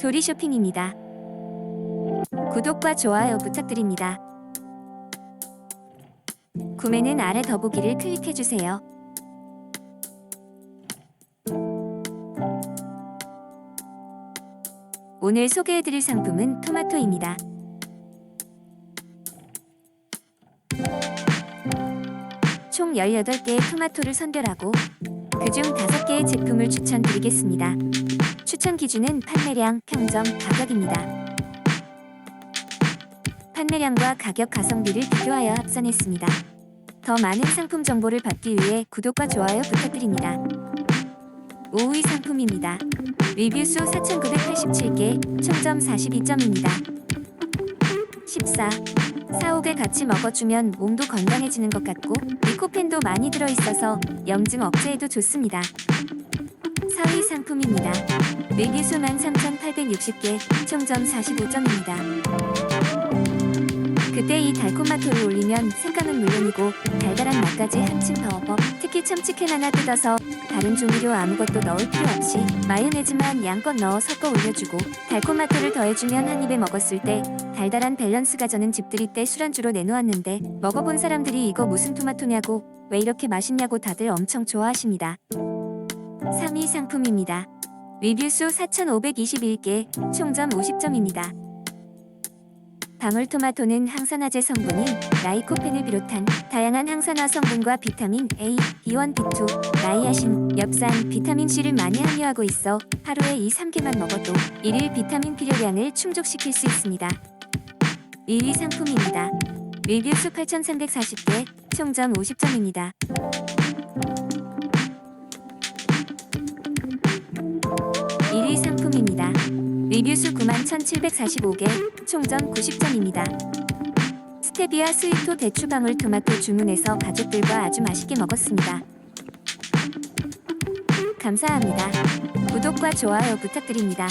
도리 쇼핑입니다. 구독과 좋아요 부탁드립니다. 구매는 아래 더보기를 클릭해주세요. 오늘 소개해드릴 상품은 토마토입니다. 총 18개의 토마토를 선별하고 그중 5개의 제품을 추천드리겠습니다. 추천 기준은 판매량, 평점, 가격입니다. 판매량과 가격 가성비를 비교하여 합산했습니다. 더 많은 상품 정보를 받기 위해 구독과 좋아요 부탁드립니다. 5위 상품입니다. 리뷰수 4,987개, 총점 42점입니다. 14. 사옥을 같이 먹어주면 몸도 건강해지는 것 같고 리코펜도 많이 들어있어서 염증 억제에도 좋습니다. 4위 상품입니다. 리뷰수 13,860개, 총점 45점입니다. 그때 이 달콤마토를 올리면 색감은 물론이고 달달한 맛까지 한층 더 업어 특히 참치캔 하나 뜯어서 다른 조미료 아무것도 넣을 필요 없이 마요네즈만 양껏 넣어 섞어 올려주고 달콤마토를 더해주면 한 입에 먹었을 때 달달한 밸런스가 저는 집들이 때 술안주로 내놓았는데 먹어본 사람들이 이거 무슨 토마토냐고 왜 이렇게 맛있냐고 다들 엄청 좋아하십니다. 3위 상품입니다. 리뷰수 4,521개, 총점 50점입니다. 방울토마토는 항산화제 성분인 라이코펜을 비롯한 다양한 항산화 성분과 비타민 A, B1, B2, 나이아신, 엽산, 비타민 C를 많이 함유하고 있어 하루에 이 3개만 먹어도 일일 비타민 필요량을 충족시킬 수 있습니다. 1위 상품입니다. 리뷰수 8,340개, 총점 50점입니다. 리뷰수 91,745개, 총점 90점입니다. 스테비아 스위토 대추방울 토마토 주문해서 가족들과 아주 맛있게 먹었습니다. 감사합니다. 구독과 좋아요 부탁드립니다.